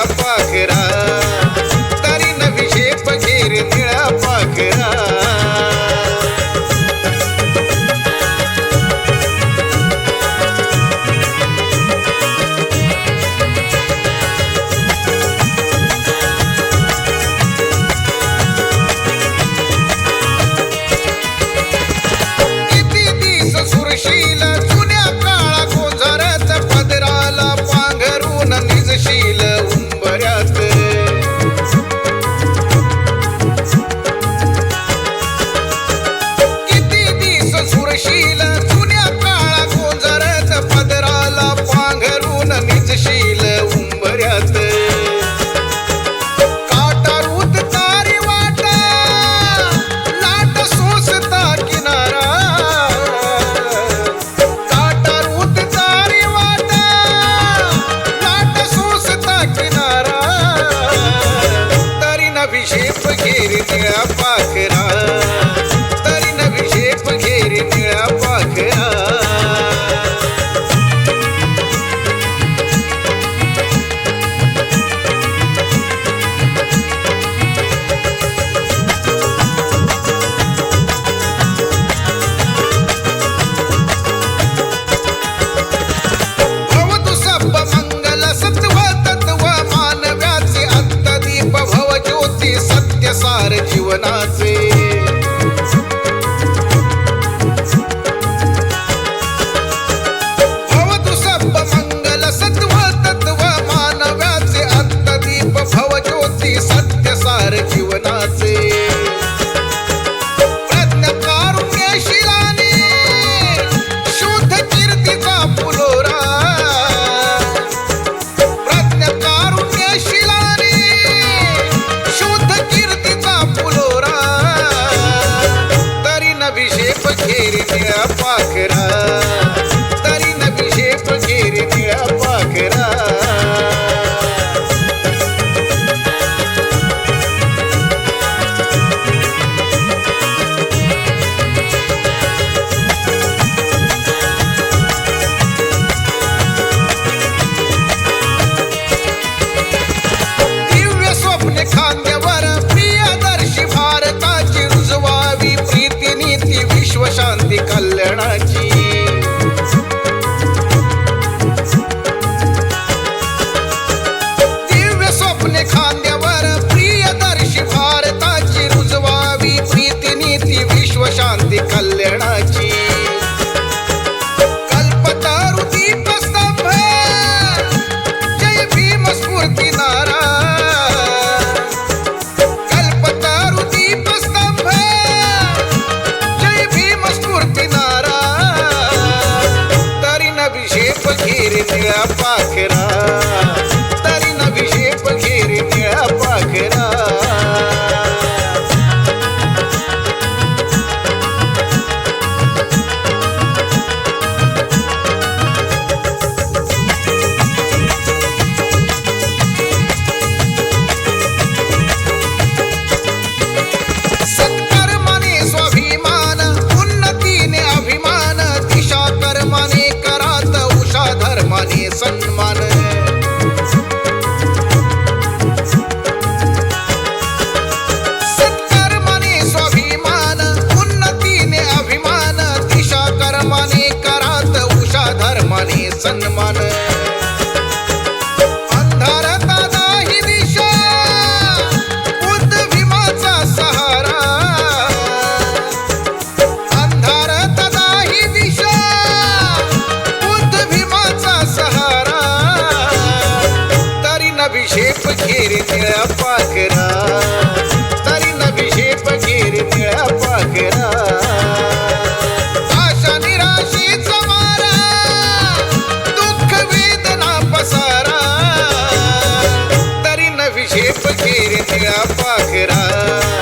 पाखरा listen to रख रहा கிருமையா பார்க்கிறான் सन्मान अंधारता नाही दिशा भीमाचा सहारा अंधारता नाही दिशा भीमाचा सहारा तरी नभिषेप घेरी निळ्या पाखरा ਸ਼ੇਪ ਖੇਰ ਨੀਲਾ ਪਖਰਾ